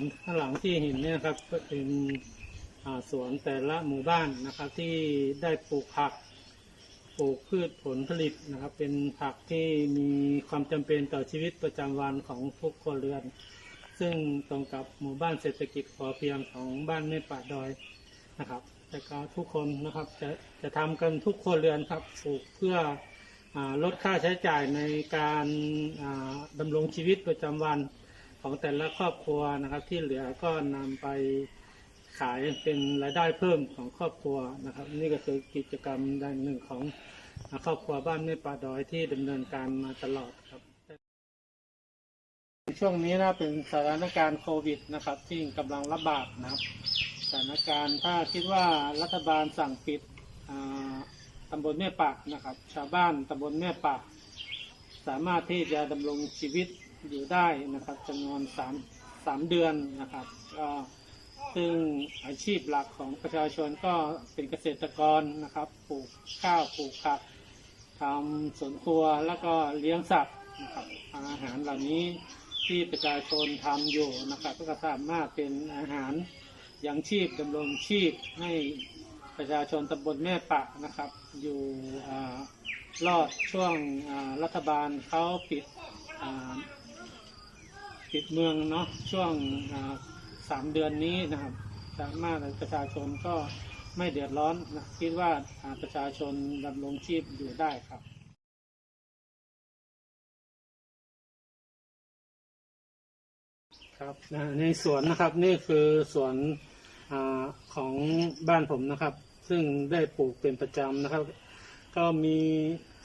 ส่วนข้างหลังที่เห็นเนี่ยครับก็เป็นสวนแต่ละหมู่บ้านนะครับ ที่ได้ปลูกผักปลูกพืชผลผลิตนะครับ เป็นผักที่มีความจำเป็นต่อชีวิตประจำวันของทุกครัวเรือน ซึ่งตรงกับหมู่บ้านเศรษฐกิจพอเพียงของบ้านแม่ป่าดอยนะครับแต่ก็ทุกคนนะครับจะจะทำกันทุกครัวเรือนครับปลูกเพื่ออลดค่าใช้จ่ายในการอ่าดำรงชีวิตประจำวัน ของแต่ละครอบครัวนะครับ ที่เหลือก็นำไปขายเป็นรายได้เพิ่มของครอบครัวนะครับ นี่ก็คือกิจกรรมด้านหนึ่งของครอบครัวบ้านแม่ป่าดอยที่ดำเนินการมาตลอดครับช่วงนี้นะเป็นสถานการณ์โควิดนะครับ ที่กำลังระบาดนะครับสถานการณ์ถ้าคิดว่ารัฐบาลสั่งปิดอ่าตำบลแม่ปะนะครับ ชาวบ้านตำบลแม่ปะสามารถที่จะดำรงชีวิต อยู่ได้นะครับจำนวนสามสามเดือนนะครับก็ซึ่งอาชีพหลักของประชาชนก็เป็นเกษตรกรนะครับปลูกข้าวปลูกผักทำสวนครัวแล้วก็เลี้ยงสัตว์นะครับอาหารเหล่านี้ที่ประชาชนทำอยู่นะครับก็สามารถเป็นอาหารยังชีพดำรงชีพให้ประชาชนตำบลแม่ปะนะครับ อยู่รอดช่วงรัฐบาลเขาปิด ปิดเมืองเนาะช่วงสามเดือนนี้นะครับ สามารถประชาชนก็ไม่เดือดร้อนนะคิดว่าประชาชนดำรงชีพอยู่ได้ครับครับในสวนนะครับนี่คือสวนอของบ้านผมนะครับ ซึ่งได้ปลูกเป็นประจำนะครับ ก็มี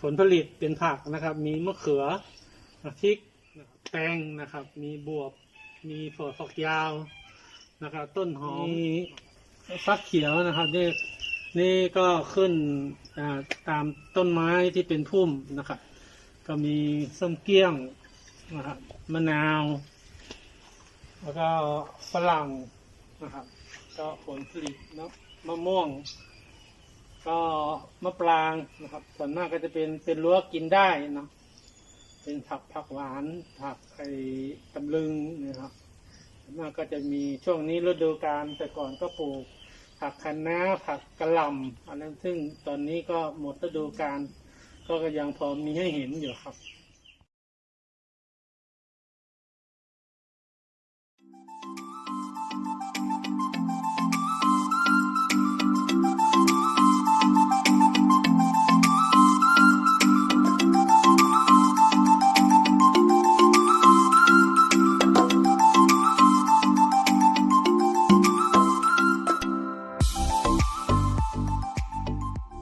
ผลผลิตเป็นผักนะครับ มีมะเขือพริก ตงนะครับ มีบวบ มีถั่วฝักยาวนะครับ ต้นหอมมีฟักเขียวนะครับนี่นี่ก็ขึ้นตามต้นไม้ที่เป็นพุ่มนะครับ ก็มีส้มเกี้ยงนะครับมะนาว แล้วก็ฝรั่งนะครับ ก็ผลผลิตนะมะม่วง ก็มะปรางนะครับ ส่วนมากก็จะเป็นเป็นรั้วกินได้นะ เป็นผักผักหวานผักไอ้ตำลึงนะครับส่วนมากก็จะมีช่วงนี้ฤดูกาลแต่ก่อนก็ปลูก ผักคะน้าผักกระหล่ำอันนั้นซึ่งตอนนี้ก็หมดฤดูกาลก็ยังพอมีให้เห็นอยู่ครับ